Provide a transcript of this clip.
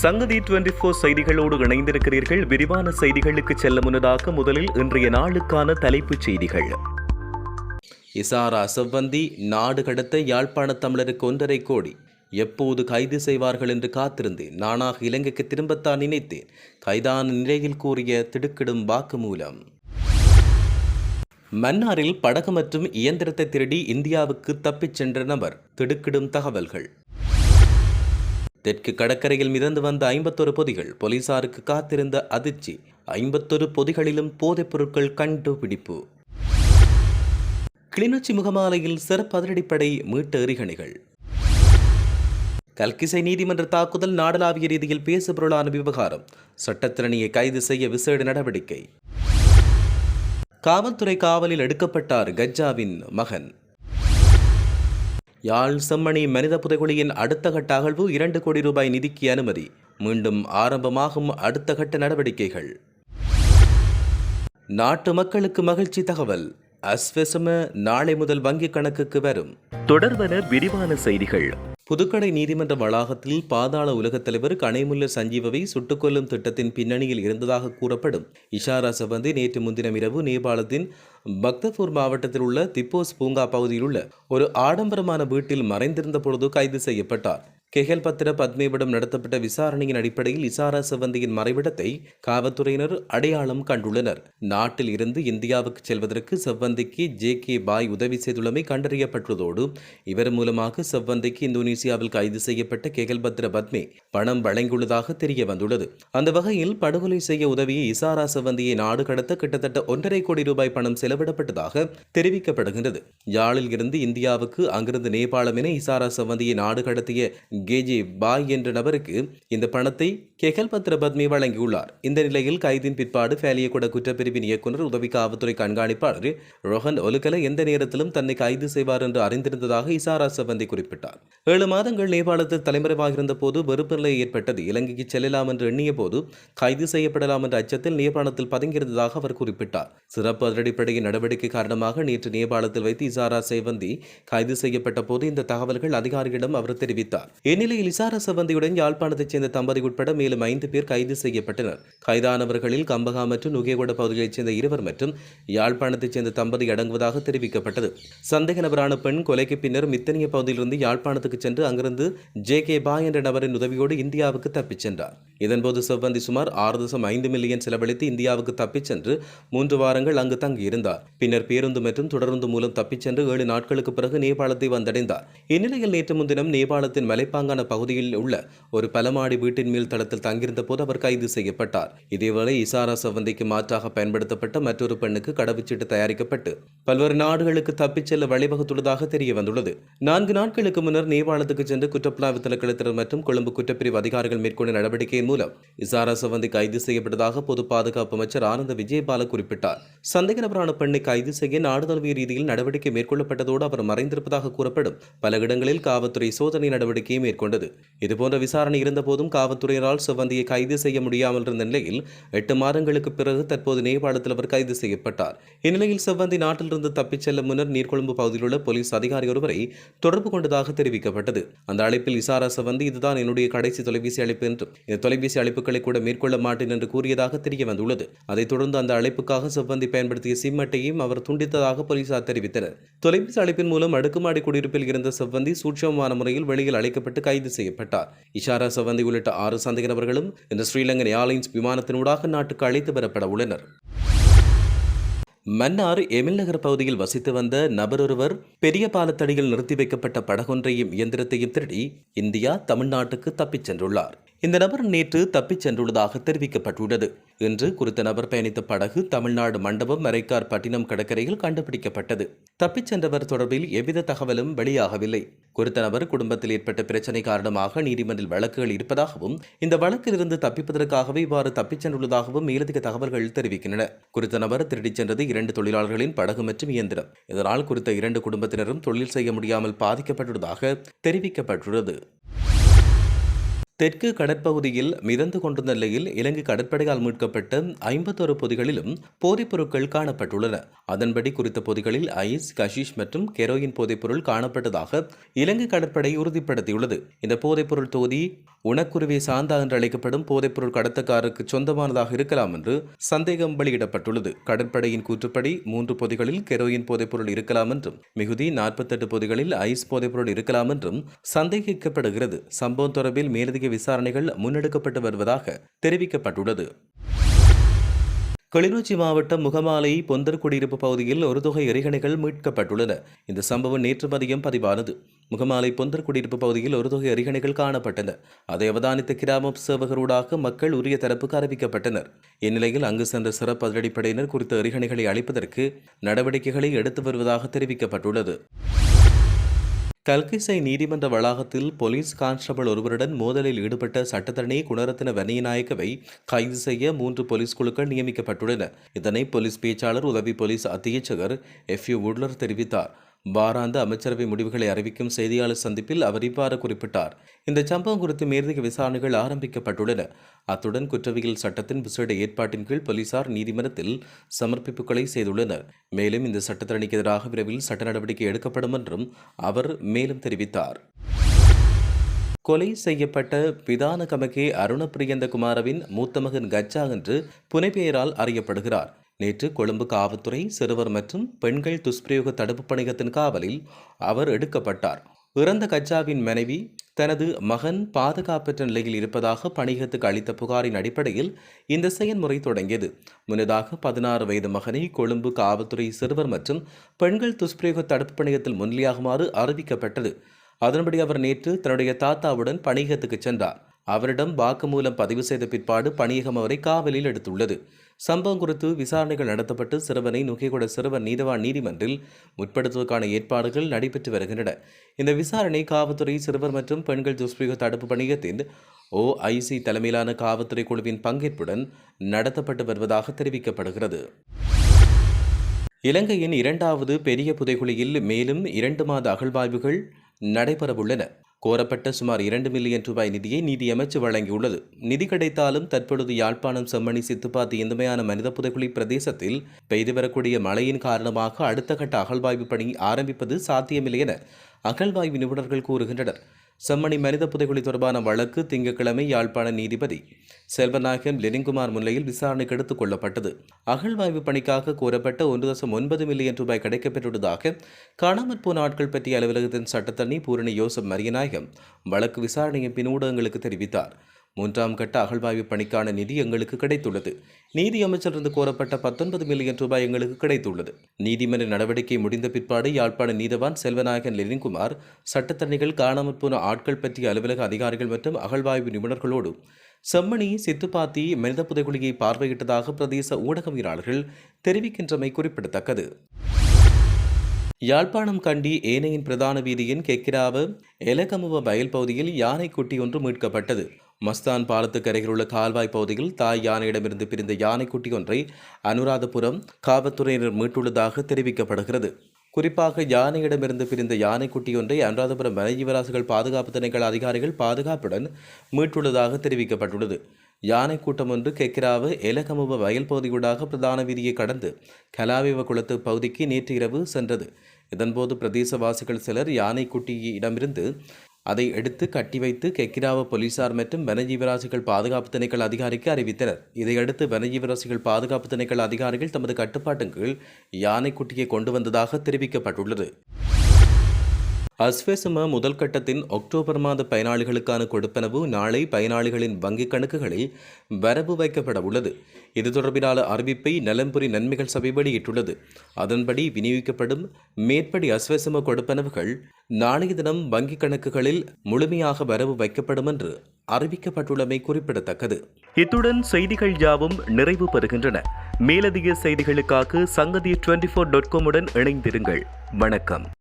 சங்கதி twenty four செய்திகளோடு இணைந்திருக்கிறீர்கள். விரிவான செய்திகளுக்கு செல்ல முன்னதாக முதலில் இன்றைய நாளுக்கான தலைப்புச் செய்திகள். இசாரா செவ்வந்தி நாடு கடத்த யாழ்ப்பாண தமிழருக்கு ஒன்றரை கோடி. எப்போது கைது செய்வார்கள் என்று காத்திருந்தேன் நானாக இலங்கைக்கு திரும்பத்தான் நினைத்தேன். கைதான நிலையில் கூறிய திடுக்கிடும் வாக்குமூலம். மன்னாரில் படகு மற்றும் இயந்திரத்தை திருடி இந்தியாவுக்கு தப்பிச் சென்ற நபர் திடுக்கிடும் தகவல்கள். தெற்கு கடற்கரையில் மிதந்து வந்த ஐம்பத்தொரு பொதிகள் போலீசாருக்கு காத்திருந்த அதிர்ச்சி. ஐம்பத்தொரு பொதிகளிலும் போதைப் பொருட்கள் கண்டுபிடிப்பு கிளிநொச்சி முகமாலையில் சிறப்பு அதிரடிப்படை மீட்ட எறிகணைகள் கல்கிசை நீதிமன்ற தாக்குதல் நாடளாவிய ரீதியில் பேசுபொருளான விவகாரம். சட்டத்திறனியை கைது செய்ய விசேட நடவடிக்கை. காவல்துறை காவலில் எடுக்கப்பட்டார் கஜ்ஜாவின் மகன். யாழ் செம்மணி மனித புதைகுழியின் அடுத்த கட்ட அகழ்வு இரண்டு கோடி ரூபாய் நிதிக்கு அனுமதி. மீண்டும் ஆரம்பமாகும் அடுத்த கட்ட நடவடிக்கைகள். நாட்டு மக்களுக்கு மகிழ்ச்சி தகவல். அஸ்வசம நாளை முதல் வங்கிக் கணக்குக்கு வரும். தொடர்வன விரிவான செய்திகள். புதுக்கடை நீதிமன்ற வளாகத்தில் பாதாள உலகத் தலைவர் கனைமுல்ல சஞ்சீவவை சுட்டுக் கொல்லும் திட்டத்தின் பின்னணியில் இருந்ததாக கூறப்படும். இஷாரா சபந்தி நேற்று முன்தினம் இரவு நேபாளத்தின் பக்தபூர் மாவட்டத்தில் உள்ள திப்போஸ் பூங்கா பகுதியில் உள்ள ஒரு ஆடம்பரமான வீட்டில் மறைந்திருந்த பொழுது கைது செய்யப்பட்டார். கெஹல் பத்திர பத்மேவிடம் நடத்தப்பட்ட விசாரணையின் அடிப்படையில் இசாரா சிவந்தியின் மறைவிடத்தை காவல்துறையினர் அடையாளம் கண்டுள்ளனர். நாட்டில் இருந்து இந்தியாவுக்கு செல்வதற்கு செவ்வந்திக்கு ஜே கே பாய் உதவி செய்துள்ளமை கண்டறியப்பட்டுள்ளதோடு இவர் மூலமாக செவ்வந்திக்கு இந்தோனேசியாவில் கைது செய்யப்பட்ட கெகல் பத்ர பத்மே பணம் வழங்கியுள்ளதாக தெரிய வந்துள்ளது அந்த வகையில் படுகொலை செய்ய உதவிய இசாரா செவந்தியை நாடு கடத்த கிட்டத்தட்ட ஒன்றரை கோடி ரூபாய் பணம் செலவிடப்பட்டதாக தெரிவிக்கப்படுகின்றது. யாழில் இருந்து இந்தியாவுக்கு அங்கிருந்து நேபாளம் என இசாரா செவந்தியை நாடு கடத்திய கேஜே பாய் என்ற நபருக்கு இந்த பணத்தை கெகல் பத்ர பத்மி வழங்கியுள்ளார். இந்த நிலையில் கைதின் பிற்பாடு ஃபேலியகுட குற்றப்பிரிவின் இயக்குநர் உதவி காவல்துறை கண்காணிப்பாளர் ரோஹன் ஒலுகல எந்த நேரத்திலும் தன்னை கைது செய்வார் என்று அறிந்திருந்ததாக இசாரா செவந்தி குறிப்பிட்டார். ஏழு மாதங்கள் நேபாளத்தில் தலைமறைவாகிருந்த போது வெறுப்பு நிலை ஏற்பட்டது. இலங்கைக்கு செல்லலாம் என்று எண்ணிய போது கைது செய்யப்படலாம் என்ற அச்சத்தில் நேபாளத்தில் பதுங்கியிருந்ததாக அவர் குறிப்பிட்டார். சிறப்பு அதிரடிப்படையின் நடவடிக்கை காரணமாக நேற்று நேபாளத்தில் வைத்து இசாரா சேவந்தி கைது செய்யப்பட்ட போது இந்த தகவல்கள் அதிகாரிகளிடம் அவர் தெரிவித்தார். இந்நிலையில் இசார செவந்தியுடன் யாழ்ப்பாணத்தைச் சேர்ந்த தம்பதி உட்பட மேலும் ஐந்து பேர் கைது செய்யப்பட்டனர். கைதானவர்களில் கம்பகா மற்றும் நுகேகொட பகுதிகளைச் சேர்ந்த இருவர் மற்றும் யாழ்ப்பாணத்தைச் சேர்ந்த தம்பதி அடங்குவதாக தெரிவிக்கப்பட்டது. சந்தேக நபரான பெண் கொலைக்கு பின்னர் மித்தனிய பகுதியிலிருந்து யாழ்ப்பாணத்துக்கு சென்று அங்கிருந்து ஜே கே பா என்ற நபரின் உதவியோடு இந்தியாவுக்கு தப்பிச் சென்றார். இதன்போது செவ்வந்தி சுமார் ஆறு தசம் ஐந்து மில்லியன் செலவழித்து இந்தியாவுக்கு தப்பிச் சென்று மூன்று வாரங்கள் அங்கு தங்கியிருந்தார். பின்னர் பேருந்து மற்றும் தொடருந்து மூலம் தப்பிச் சென்று ஏழு நாட்களுக்கு பிறகு நேபாளத்தை வந்தடைந்தார். இந்நிலையில் நேற்று முன்தினம் நேபாளத்தின் மலைப்பா மலைப்பாங்கான பகுதியில் உள்ள ஒரு பலமாடி வீட்டின் மேல் தளத்தில் தங்கியிருந்த போது அவர் கைது செய்யப்பட்டார். இதேவேளை இசாரா சவந்திக்கு மாற்றாக பயன்படுத்தப்பட்ட மற்றொரு பெண்ணுக்கு கடவுச்சீட்டு தயாரிக்கப்பட்டு பல்வேறு நாடுகளுக்கு தப்பிச் செல்ல வழிவகுத்துள்ளதாக தெரிய வந்துள்ளது நான்கு நாட்களுக்கு முன்னர் நேபாளத்துக்கு சென்று குற்றப்புலனாய்வு திணைக்களத்தினர் மற்றும் கொழும்பு குற்றப்பிரிவு அதிகாரிகள் மேற்கொண்ட நடவடிக்கையின் மூலம் இசாரா சவந்தி கைது செய்யப்பட்டதாக பொது பாதுகாப்பு அமைச்சர் ஆனந்த விஜயபால குறிப்பிட்டார். சந்தேக நபரான பெண்ணை கைது செய்ய நாடு தழுவிய ரீதியில் நடவடிக்கை மேற்கொள்ளப்பட்டதோடு அவர் மறைந்திருப்பதாக கூறப்படும் பல இடங்களில் காவல்துறை சோதனை நடவடிக்கையை மேற்கொண்டது. இதுபோன்ற விசாரணை இருந்தபோதும் காவல்துறையினரால் செவ்வந்தியை கைது செய்ய முடியாமல் இருந்த நிலையில் எட்டு மாதங்களுக்கு பிறகு தற்போது நேபாளத்தில் அவர் கைது செய்யப்பட்டார். இந்நிலையில் செவ்வந்தி நாட்டிலிருந்து தப்பிச் செல்ல முன்னர் நீர்கொழும்பு பகுதியில் உள்ள போலீஸ் அதிகாரி ஒருவரை தொடர்பு கொண்டதாக தெரிவிக்கப்பட்டது. அந்த அழைப்பில் இசாரா செவ்வந்தி இதுதான் என்னுடைய கடைசி தொலைபேசி அழைப்பு என்றும் இந்த தொலைபேசி அழைப்புகளை கூட மேற்கொள்ள மாட்டேன் என்று கூறியதாக தெரிய வந்துள்ளது. அதைத் தொடர்ந்து அந்த அழைப்புக்காக செவ்வந்தி பயன்படுத்திய சிம் அட்டையும் அவர் துண்டித்ததாக போலீசார் தெரிவித்தனர். தொலைபேசி அழைப்பின் மூலம் அடுக்குமாடி குடியிருப்பில் இருந்த செவ்வந்தி சூட்சமமான முறையில் வெளியில் அழைக்கப்பட்டு கைது செய்யப்பட்டார். இஷாரா சவந்தி உள்ளிட்ட ஆறு சந்தேக நபர்களும் இந்த ஸ்ரீலங்கன் ஏர்லைன்ஸ் விமானத்தினூடாக நாட்டுக்கு அழைத்து வரப்பட உள்ளனர். மன்னார் எமில் நகர் பகுதியில் வசித்து வந்த நபர் ஒருவர் பெரிய பாலத்தடியில் நிறுத்தி வைக்கப்பட்ட படகொன்றையும் இயந்திரத்தையும் திருடி இந்தியா தமிழ்நாட்டுக்கு தப்பிச் சென்றுள்ளார். இந்த நபர் நேற்று தப்பிச் சென்றுள்ளதாக தெரிவிக்கப்பட்டுள்ளது. இன்று குறித்த நபர் பயணித்த படகு தமிழ்நாடு மண்டபம் மரைக்கார் பட்டினம் கடற்கரையில் கண்டுபிடிக்கப்பட்டது. தப்பிச் சென்றவர் தொடர்பில் எவ்வித தகவலும் வெளியாகவில்லை. குறித்த நபர் குடும்பத்தில் ஏற்பட்ட பிரச்சனை காரணமாக நீதிமன்றில் வழக்குகள் இருப்பதாகவும் இந்த வழக்கிலிருந்து தப்பிப்பதற்காகவே இவ்வாறு தப்பிச் சென்றுள்ளதாகவும் மேலதிக தகவல்கள் தெரிவிக்கின்றன. குறித்த நபர் திருடிச் சென்றது இரண்டு தொழிலாளர்களின் படகு மற்றும் இயந்திரம். இதனால் குறித்த இரண்டு குடும்பத்தினரும் தொழில் செய்ய முடியாமல் பாதிக்கப்பட்டுள்ளதாக தெரிவிக்கப்பட்டுள்ளது. தெற்கு கடற்பகுதியில் மிதந்து கொண்டிருந்த நிலையில் இலங்கை கடற்படையால் மீட்கப்பட்ட ஐம்பத்தொரு பொதிகளிலும் போதைப் பொருட்கள் காணப்பட்டுள்ளன. அதன்படி குறித்த பொதிகளில் ஐஸ் கஷிஷ் மற்றும் கெரோயின் போதைப்பொருள் காணப்பட்டதாக இலங்கை கடற்படை உறுதிப்படுத்தியுள்ளது. இந்த போதைப்பொருள் தொகுதி உணக்குருவி சாந்தா என்று அழைக்கப்படும் போதைப்பொருள் கடத்தக்காரருக்கு சொந்தமானதாக இருக்கலாம் என்று சந்தேகம் வெளியிடப்பட்டுள்ளது. கடற்படையின் கூற்றுப்படி மூன்று பொதிகளில் கெரோயின் போதைப்பொருள் இருக்கலாம் என்றும் மிகுதி நாற்பத்தெட்டு பொதிகளில் ஐஸ் போதைப்பொருள் இருக்கலாம் என்றும் சந்தேகிக்கப்படுகிறது. சம்பவம் தொடர்பில் மேலதிக விசாரணைகள் முன்னெடுக்கப்பட்டு வருவதாக தெரிவிக்கப்பட்டுள்ளது. கிளிநொச்சி மாவட்டம் முகமாலை பொந்தர் குடியிருப்பு பகுதியில் ஒரு தொகை எரிகணைகள் மீட்கப்பட்டுள்ளன. இந்த சம்பவம் நேற்று மதியம் பதிவானது. முகமாலை பொந்தர் குடியிருப்பு பகுதியில் ஒரு தொகை எரிகணைகள் காணப்பட்டன. அதை அவதானித்த கிராம சேவகரூடாக மக்கள் உரிய தரப்புக்கு அறிவிக்கப்பட்டனர். இந்நிலையில் அங்கு சென்ற சிறப்பு அதிரடிப்படையினர் குறித்த எரிகணைகளை அளிப்பதற்கு நடவடிக்கைகளை எடுத்து வருவதாக தெரிவிக்கப்பட்டுள்ளது. கல்கிசை நீதிமன்ற வளாகத்தில் போலீஸ் கான்ஸ்டபிள் ஒருவருடன் மோதலில் ஈடுபட்ட சட்டத்தரணி குணரத்ன வன்னியநாயக்கவை கைது செய்ய மூன்று போலீஸ் குழுக்கள் நியமிக்கப்பட்டுள்ளன. இதனை போலீஸ் பேச்சாளர் உதவி போலீஸ் அத்தியட்சகர் எஃப் யூ உட்லர் தெரிவித்தார். வாராந்த அமைச்சரவை முடிவுகளை அறிவிக்கும் செய்தியாளர் சந்திப்பில் அவர் இவ்வாறு குறிப்பிட்டார். இந்த சம்பவம் குறித்து மேலதிக விசாரணைகள் ஆரம்பிக்கப்பட்டுள்ளன. அத்துடன் குற்றவியல் சட்டத்தின் விசேட ஏற்பாட்டின் கீழ் போலீசார் நீதிமன்றத்தில் சமர்ப்பிப்புகளை செய்துள்ளனர். மேலும் இந்த சட்டத்தரணிக்கு எதிராக விரைவில் சட்ட நடவடிக்கை எடுக்கப்படும் என்றும் அவர் மேலும் தெரிவித்தார். கொலை செய்யப்பட்ட பிதான கமகே அருணப்பிரியந்த குமாரவின் மூத்த மகன் கச்சா என்று புனைப்பெயரால் அறியப்படுகிறார். நேற்று கொழும்பு காவல்துறை சிறுவர் மற்றும் பெண்கள் துஷ்பிரயோக தடுப்பு பணியகத்தின் காவலில் அவர் எடுக்கப்பட்டார். இறந்த கஜ்ஜாவின் மனைவி தனது மகன் பாதுகாப்பற்ற நிலையில் இருப்பதாக பணியகத்துக்கு அளித்த புகாரின் அடிப்படையில் இந்த செயல்முறை தொடங்கியது. முன்னதாக பதினாறு வயது மகனை கொழும்பு காவல்துறை சிறுவர் மற்றும் பெண்கள் துஷ்பிரயோக தடுப்பு பணியகத்தில் முன்னிலையாகுமாறு அறிவிக்கப்பட்டது. அதன்படி அவர் நேற்று தன்னுடைய தாத்தாவுடன் பணியகத்துக்கு சென்றார். அவரிடம் வாக்குமூலம் பதிவு செய்த பிற்பாடு பணியகம் அவரை காவலில் எடுத்துள்ளது. சம்பவம் குறித்து விசாரணைகள் நடத்தப்பட்டு சிறுவனை நுகைகொட சிறுவன் நீதவான் நீதிமன்றில் முற்படுத்துவதற்கான ஏற்பாடுகள் நடைபெற்று வருகின்றன. இந்த விசாரணை காவல்துறை சிறுவர் மற்றும் பெண்கள் துஷ்பிரயோக தடுப்பு பணியகத்தின் ஓஐசி தலைமையிலான காவல்துறை குழுவின் பங்கேற்புடன் நடத்தப்பட்டு வருவதாக தெரிவிக்கப்படுகிறது. இலங்கையின் இரண்டாவது பெரிய புதைகுழியில் மேலும் இரண்டு மாத அகழ்வாய்வுகள் நடைபெறவுள்ளன. கோரப்பட்ட சுமார் இரண்டு மில்லியன் ரூபாய் நிதியை நீதியமைச்சு வழங்கியுள்ளது. நிதி கிடைத்தாலும் தற்பொழுது யாழ்ப்பாணம் செம்மணி சித்துப்பாத்தி இந்தமையான மனித புதைகுழி பிரதேசத்தில் பெய்து வரக்கூடிய மழையின் காரணமாக அடுத்த கட்ட அகழ்வாய்வு பணி ஆரம்பிப்பது சாத்தியமில்லை என அகழ்வாய்வு நிபுணர்கள் கூறுகின்றனர். செம்மணி மனித புதைகுழி தொடர்பான வழக்கு திங்கட்கிழமை யாழ்ப்பாண நீதிபதி செல்வநாயகம் லெனின்குமார் முன்னிலையில் விசாரணைக்கு எடுத்துக் கொள்ளப்பட்டது. அகழ்வாய்வு பணிக்காக கோரப்பட்ட ஒன்று தசம் ஒன்பது மில்லியன் ரூபாய் கிடைக்கப்பெற்றுள்ளதாக காணாமற் போன ஆட்கள் பற்றிய அலுவலகத்தின் சட்டத்தண்ணி பூரணி யோசப் மரியநாயகம் வழக்கு விசாரணையின் பின் ஊடகங்களுக்கு தெரிவித்தார். மூன்றாம் கட்ட அகழ்வாய்வு பணிக்கான நிதி எங்களுக்கு கிடைத்துள்ளது. நீதி அமைச்சரிருந்து கோரப்பட்ட பத்தொன்பது மில்லியன் ரூபாய் எங்களுக்கு கிடைத்துள்ளது. நீதிமன்ற நடவடிக்கை முடிந்த பிற்பாடு யாழ்ப்பாண நீதவான் செல்வநாயகன் லெனின்குமார் சட்டத்தரணிகள் காணாமல் போன ஆட்கள் பற்றிய அலுவலக அதிகாரிகள் மற்றும் அகழ்வாய்வு நிபுணர்களோடு செம்மணி சித்துப்பாத்தி மனித புதைகுழியை பார்வையிட்டதாக பிரதேச ஊடகவியலாளர்கள் தெரிவிக்கின்றமை குறிப்பிடத்தக்கது. யாழ்ப்பாணம் கண்டி ஏனையின் பிரதான வீதியின் கெக்கிராவ எலகமுவ வயல் பகுதியில் யானை குட்டி ஒன்று மீட்கப்பட்டது. மஸ்தான் பாலத்துக்கு அருகில் உள்ள கால்வாய் பகுதியில் தாய் யானையிடமிருந்து பிரிந்த யானைக்குட்டி ஒன்றை அனுராதபுரம் காவல்துறையினர் மீட்டுள்ளதாக தெரிவிக்கப்படுகிறது. குறிப்பாக யானையிடமிருந்து பிரிந்த யானைக்குட்டி ஒன்றை அனுராதபுரம் வனஜீவராசிகள் பாதுகாப்பு திணைக்கள அதிகாரிகள் பாதுகாப்புடன் மீட்டுள்ளதாக தெரிவிக்கப்பட்டுள்ளது. யானை கூட்டம் ஒன்று கெக்கிராவு எலகமுவ வயல் பகுதியூடாக பிரதான வீதியை கடந்து கலாவிவ குளத்து பகுதிக்கு நேற்று இரவு சென்றது. இதன்போது பிரதேசவாசிகள் சிலர் யானைக்குட்டியிடமிருந்து அதை எடுத்து கட்டி வைத்து கெக்கிராவ போலீசார் மற்றும் வனஜீவராசிகள் பாதுகாப்பு திணைக்கள் அதிகாரிக்கு அறிவித்தனர். இதையடுத்து வனஜீவராசிகள் பாதுகாப்பு திணைக்கள் அதிகாரிகள் தமது கட்டுப்பாட்டின் கீழ் யானைக்குட்டியை கொண்டு வந்ததாக தெரிவிக்கப்பட்டுள்ளது. அஸ்வெசும முதல் கட்டத்தின் அக்டோபர் மாத பயனாளிகளுக்கான கொடுப்பனவு நாளை பயனாளிகளின் வங்கிக் கணக்குகளில் வரவு வைக்கப்பட உள்ளது. இது தொடர்பிலான அறிவிப்பை நலம்புரி நன்மைகள் சபை வெளியிட்டுள்ளது. அதன்படி விநியோகிக்கப்படும் மேற்படி அஸ்வெசும கொடுப்பனவுகள் நாளைய தினம் வங்கிக் கணக்குகளில் முழுமையாக வரவு வைக்கப்படும் என்று அறிவிக்கப்பட்டுள்ளமை குறிப்பிடத்தக்கது. இத்துடன் செய்திகள் யாவும் நிறைவு பெறுகின்றன. மேலதிக செய்திகளுக்காக சங்கதி டுவெண்டி ஃபோர் டாட் காமுடன் இணைந்திருங்கள். வணக்கம்.